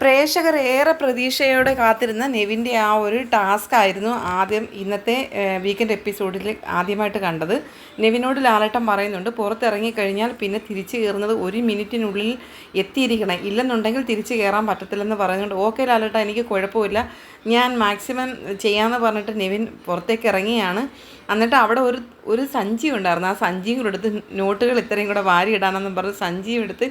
പ്രേക്ഷകർ ഏറെ പ്രതീക്ഷയോടെ കാത്തിരുന്ന നെവിന്റെ ആ ഒരു ടാസ്ക് ആയിരുന്നു ആദ്യം ഇന്നത്തെ വീക്കെൻഡ് എപ്പിസോഡിൽ ആദ്യമായിട്ട് കണ്ടത്. നെവിനോട് ലാലേട്ടൻ പറയുന്നുണ്ട് പുറത്തിറങ്ങി കഴിഞ്ഞാൽ പിന്നെ തിരിച്ചു കയറുന്നത് ഒരു മിനിറ്റിനുള്ളിൽ എത്തിയിരിക്കണം. ഇല്ലെന്നുണ്ടെങ്കിൽ തിരിച്ചു കയറാൻ പറ്റത്തില്ലെന്ന് പറയുന്നുണ്ട് ഓക്കെ ലാലേട്ടൻ എനിക്ക് കുഴപ്പമില്ല. ഞാൻ മാക്സിമം ചെയ്യാമെന്ന് പറഞ്ഞിട്ട് നെവിൻ പുറത്തേക്ക് ഇറങ്ങിയാണ്. എന്നിട്ട് അവിടെ ഒരു ഒരു സഞ്ചി ഉണ്ടായിരുന്നു ആ സഞ്ചിയും കൂടെ എടുത്ത് നോട്ടുകൾ ഇത്രയും കൂടെ വാരി ഇടാനെന്നും പറഞ്ഞ് സഞ്ചിയും എടുത്ത്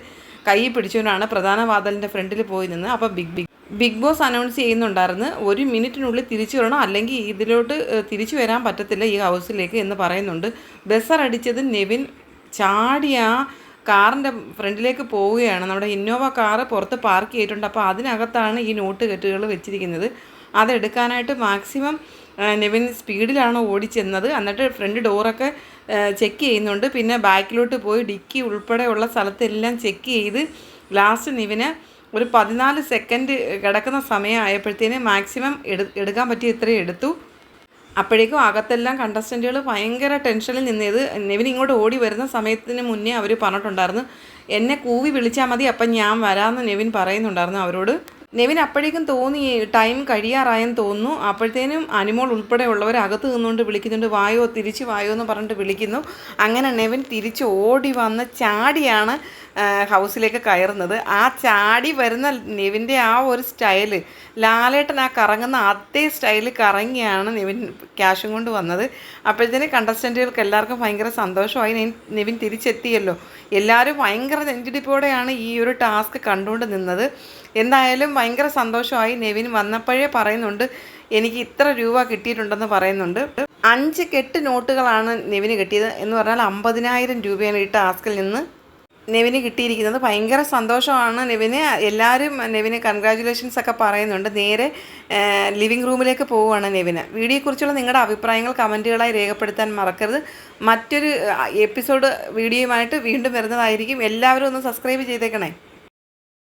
കൈ പിടിച്ചുകൊണ്ടാണ് പ്രധാന വാതിലിന്റെ ഫ്രണ്ടിൽ പോയി നിന്ന്. അപ്പോൾ big big big boss announce ചെയ്യുന്നുണ്ടായിരുന്നു. ഒരു മിനിറ്റിനുള്ളിൽ തിരിച്ചു വരണം. അല്ലെങ്കിൽ ഇതിലോട്ട് തിരിച്ചു വരാൻ പറ്റത്തില്ല ഈ ഹൗസിലേക്ക് എന്ന് പറയുന്നുണ്ട്. ബസർ അടിച്ചത് നെവിൻ ചാടിയ കാറിന്റെ ഫ്രണ്ടിലേക്ക് പോവുകയാണ്. നമ്മുടെ ഇന്നോവ കാറ് പുറത്ത് പാർക്ക് ചെയ്തിട്ടുണ്ട്. അപ്പോൾ അതിനകത്താണ് ഈ നോട്ട് കെട്ടുകൾ വെച്ചിരിക്കുന്നത്. അതെടുക്കാനായിട്ട് മാക്സിമം നെവിൻ സ്പീഡിലാണ് ഓടിച്ചെന്നത്. എന്നിട്ട് ഫ്രണ്ട് ഡോറൊക്കെ ചെക്ക് ചെയ്യുന്നുണ്ട്. പിന്നെ ബാക്കിലോട്ട് പോയി ഡിക്കി ഉൾപ്പെടെയുള്ള സ്ഥലത്തെല്ലാം ചെക്ക് ചെയ്ത് ലാസ്റ്റ് നിവിന് ഒരു പതിനാല് സെക്കൻഡ് കിടക്കുന്ന സമയമായപ്പോഴത്തേനും മാക്സിമം എടു എടുക്കാൻ പറ്റിയ ഇത്രയും എടുത്തു. അപ്പോഴേക്കും അകത്തെല്ലാം കണ്ടസ്റ്റന്റുകൾ ഭയങ്കര ടെൻഷനിൽ നിന്നത്. നിവിൻ ഇങ്ങോട്ട് ഓടി വരുന്ന സമയത്തിന് മുന്നേ അവർ പറഞ്ഞിട്ടുണ്ടായിരുന്നു. എന്നെ കൂവി വിളിച്ചാൽ മതി അപ്പം ഞാൻ വരാമെന്ന് നിവിൻ പറയുന്നുണ്ടായിരുന്നു അവരോട്. നെവിൻ അപ്പോഴേക്കും തോന്നി ടൈം കഴിയാറായെന്ന് തോന്നുന്നു. അപ്പോഴത്തേനും അനിമോൾ ഉൾപ്പെടെയുള്ളവർ അകത്ത് നിന്നുകൊണ്ട് വിളിക്കുന്നുണ്ട്. വായോ തിരിച്ച് വായോ എന്ന് പറഞ്ഞിട്ട് വിളിക്കുന്നു. അങ്ങനെ നെവിൻ തിരിച്ച് ഓടി വന്ന് ചാടിയാണ് ഹൗസിലേക്ക് കയറുന്നത്. ആ ചാടി വരുന്ന നെവിന്റെ ആ ഒരു സ്റ്റൈൽ ലാലേട്ടൻ ആ കറങ്ങുന്ന അതേ സ്റ്റൈലിൽ കറങ്ങിയാണ് നെവിൻ ക്യാഷും കൊണ്ട് വന്നത്. അപ്പോഴത്തേന് കണ്ടസ്റ്റന്റുകൾക്ക് എല്ലാവർക്കും ഭയങ്കര സന്തോഷമായി. നെവിൻ തിരിച്ചെത്തിയല്ലോ. എല്ലാവരും ഭയങ്കര നെഞ്ചിടിപ്പോടെയാണ് ഈ ഒരു ടാസ്ക് കണ്ടുകൊണ്ട് നിന്നത്. എന്തായാലും ഭയങ്കര സന്തോഷമായി നെവിൻ വന്നപ്പോഴേ പറയുന്നുണ്ട് എനിക്ക് ഇത്ര രൂപ കിട്ടിയിട്ടുണ്ടെന്ന് പറയുന്നുണ്ട്. അഞ്ച് കെട്ട് നോട്ടുകളാണ് നെവിന് കിട്ടിയത് എന്ന് പറഞ്ഞാൽ അമ്പതിനായിരം രൂപയാണ് ഈ ടാസ്കിൽ നിന്ന് നെവിന് കിട്ടിയിരിക്കുന്നത്. ഭയങ്കര സന്തോഷമാണ് നെവിന്. എല്ലാവരും നെവിന് കൺഗ്രാജുലേഷൻസ് ഒക്കെ പറയുന്നുണ്ട്. നേരെ ലിവിംഗ് റൂമിലേക്ക് പോവുകയാണ് നെവിന്. വീഡിയോയെക്കുറിച്ചുള്ള നിങ്ങളുടെ അഭിപ്രായങ്ങൾ കമന്റുകളായി രേഖപ്പെടുത്താൻ മറക്കരുത്. മറ്റൊരു എപ്പിസോഡ് വീഡിയോയുമായിട്ട് വീണ്ടും വരുന്നതായിരിക്കും. എല്ലാവരും ഒന്ന് സബ്സ്ക്രൈബ് ചെയ്തേക്കണേ.